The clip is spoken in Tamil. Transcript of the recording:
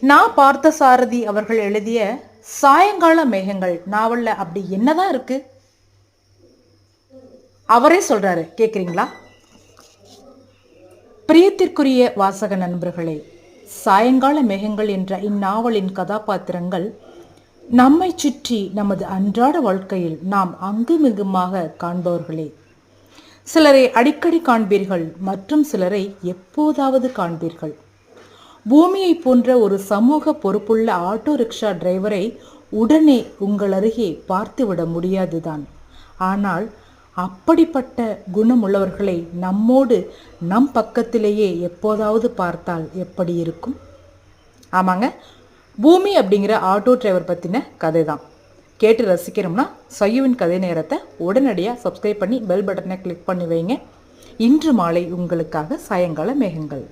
நான் பார்த்த சாரதி அவர்கள் எழுதிய சாயங்கால மேகங்கள் நாவல்ல அப்படி என்னதான் இருக்கு? அவரே சொல்றாரு கேக்குறீங்களா? பிரியத்திற்குரிய வாசக நண்பர்களே சாயங்கால மேகங்கள் என்ற இந்நாவலின் கதாபாத்திரங்கள் நம்மை சுற்றி நமது அன்றாட வாழ்க்கையில் நாம் அங்குமிங்குமாக காண்பவர்களே. சிலரை அடிக்கடி காண்பீர்கள் மற்றும் சிலரை எப்போதாவது காண்பீர்கள். பூமியை போன்ற ஒரு சமூக பொறுப்புள்ள ஆட்டோ ரிக்ஷா டிரைவரை உடனே உங்கள் அருகே பார்த்துவிட முடியாதுதான். ஆனால் அப்படிப்பட்ட குணமுள்ளவர்களை நம்மோடு நம் பக்கத்திலேயே எப்போதாவது பார்த்தால் எப்படி இருக்கும்? ஆமாங்க. பூமி அப்படிங்கிற ஆட்டோ டிரைவர் பற்றின கதை தான் கேட்டு ரசிக்கிறோம்னா சையுவின் கதை நேரத்தை உடனடியாக சப்ஸ்கிரைப் பண்ணி பெல் பட்டனை கிளிக் பண்ணி வைங்க. இன்று மாலை உங்களுக்காக சாயங்கால மேகங்கள்.